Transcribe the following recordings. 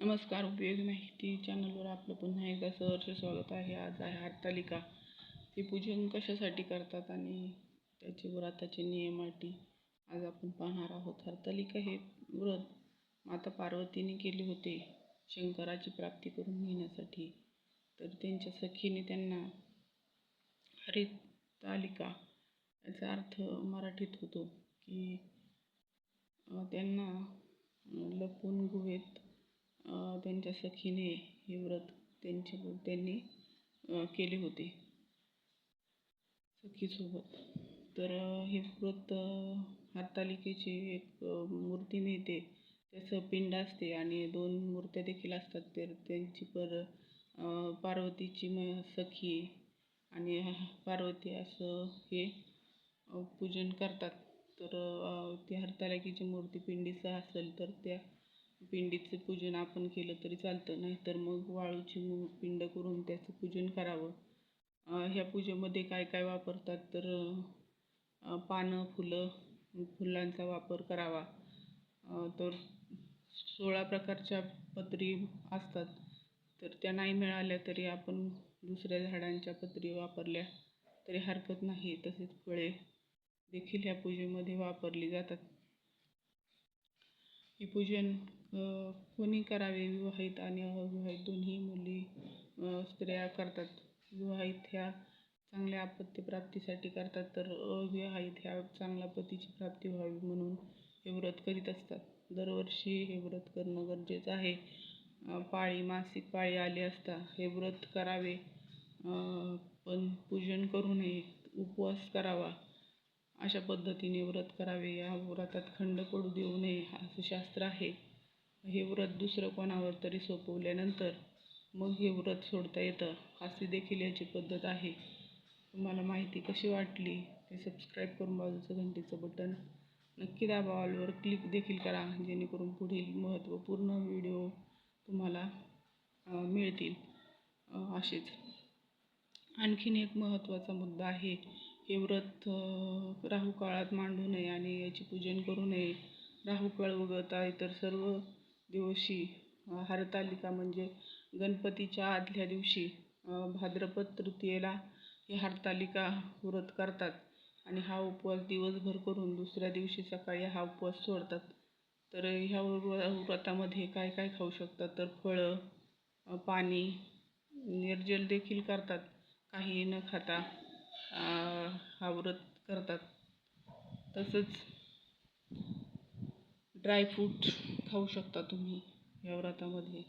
नमस्कार उपयोगी माहिती चॅनलवर आपलं पुन्हा एकदा सहर्ष स्वागत आहे. आज आहे हरतालिका. ती पूजन कशासाठी करतात आणि त्याचे व्रताचे नियम अटी आज आपण पाहणार आहोत. हरतालिका हे व्रत माता पार्वतीने केले होते. शंकराची प्राप्ती करून घेण्यासाठी. तर त्यांच्या सखीने त्यांना हरितालिका याचा अर्थ मराठीत होतो की त्यांना लपून गुहेत त्यांच्या सखीने हे व्रत त्यांचे त्यांनी केले होते. सखीसोबत. तर हे व्रत हातालिकेची हरतालिकेची एक मूर्ती मिळते. त्याचं पिंड असते आणि दोन मूर्त्या देखील असतात. तर त्यांची पर पार्वतीची म सखी आणि पार्वती असं हे पूजन करतात. तर ती हरतालिकेची मूर्ती पिंडीचं असेल तर त्या पिंडीचं पूजन आपण केलं तरी चालतं नाहीतर मग वाळूची पिंड करून त्याचं पूजन करावं. ह्या पूजेमध्ये काय काय वापरतात तर पानं फुलं फुलांचा वापर करावा. तर सोळा प्रकारच्या पत्री असतात. तर त्या नाही मिळाल्या तरी आपण दुसऱ्या झाडांच्या पत्री वापरल्या तरी हरकत नाही तसेच फळे देखील ह्या पूजेमध्ये वापरली जातात. की पूजन कोणी करावे विवाहित आणि अविवाहित दोन्ही मुली स्त्रिया करतात. विवाहित ह्या चांगल्या आपत्ती प्राप्तीसाठी करतात तर अविवाहित ह्या चांगल्या पतीची प्राप्ती व्हावी म्हणून हे व्रत करीत असतात. दरवर्षी हे व्रत करणं गरजेचं आहे. पाळी मासिक पाळी आली असता हे व्रत करावे. पण पूजन करू नये उपवास करावा. अशा पद्धतीने व्रत करावे. या व्रतात खंड पडू देऊ नये असं शास्त्र आहे. हे व्रत दुसरं कोणावर तरी सोपवल्यानंतर मग हे व्रत सोडता येतं अशी देखील याची पद्धत आहे. तुम्हाला माहिती कशी वाटली ते सबस्क्राईब करून बाजूचं घंटीचं बटन नक्की दाबा. ऑलवर क्लिक देखील करा जेणेकरून पुढील महत्त्वपूर्ण व्हिडिओ तुम्हाला मिळतील. असेच. आणखीन एक महत्त्वाचा मुद्दा आहे. हे व्रत राहू काळात मांडू नये आणि याची पूजन करू नये. राहू काळ वगळता इतर सर्व दिवशी हरतालिका म्हणजे गणपतीच्या आदल्या दिवशी भाद्रपद तृतीयेला ही हरतालिका व्रत करतात आणि हा उपवास दिवसभर करून दुसऱ्या दिवशी सकाळी हा उपवास सोडतात. तर ह्या व्र- व्रतामध्ये काय काय खाऊ शकतात? तर फळं पाणी निर्जल देखील करतात. काही न खाता हा व्रत करतात. तसंच ड्रायफ्रूट खाऊ शकता तुम्ही या व्रतामध्ये.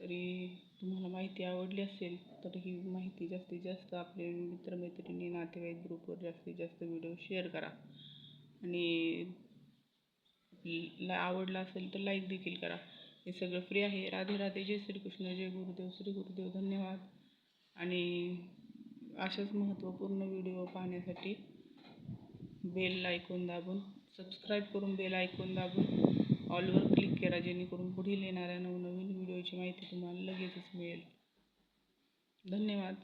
तरी तुम्हाला माहिती आवडली असेल तर ही माहिती जास्तीत जास्त आपले मित्रमैत्रिणी नातेवाईक ग्रुपवर जास्तीत जास्त व्हिडिओ शेअर करा. आणि ला आवडला असेल तर लाईक देखील करा. हे सगळं फ्री आहे. राधे राधे. जय श्रीकृष्ण. जय गुरुदेव. श्री गुरुदेव धन्यवाद. आणि अशाच महत्त्वपूर्ण व्हिडिओ पाहण्यासाठी बेल आयकॉन दाबून सबस्क्राईब करून बेल आयकॉन दाबून ऑलवर क्लिक करा जेणेकरून पुढील येणाऱ्या नवनवीन व्हिडिओची माहिती तुम्हाला लगेचच मिळेल. धन्यवाद.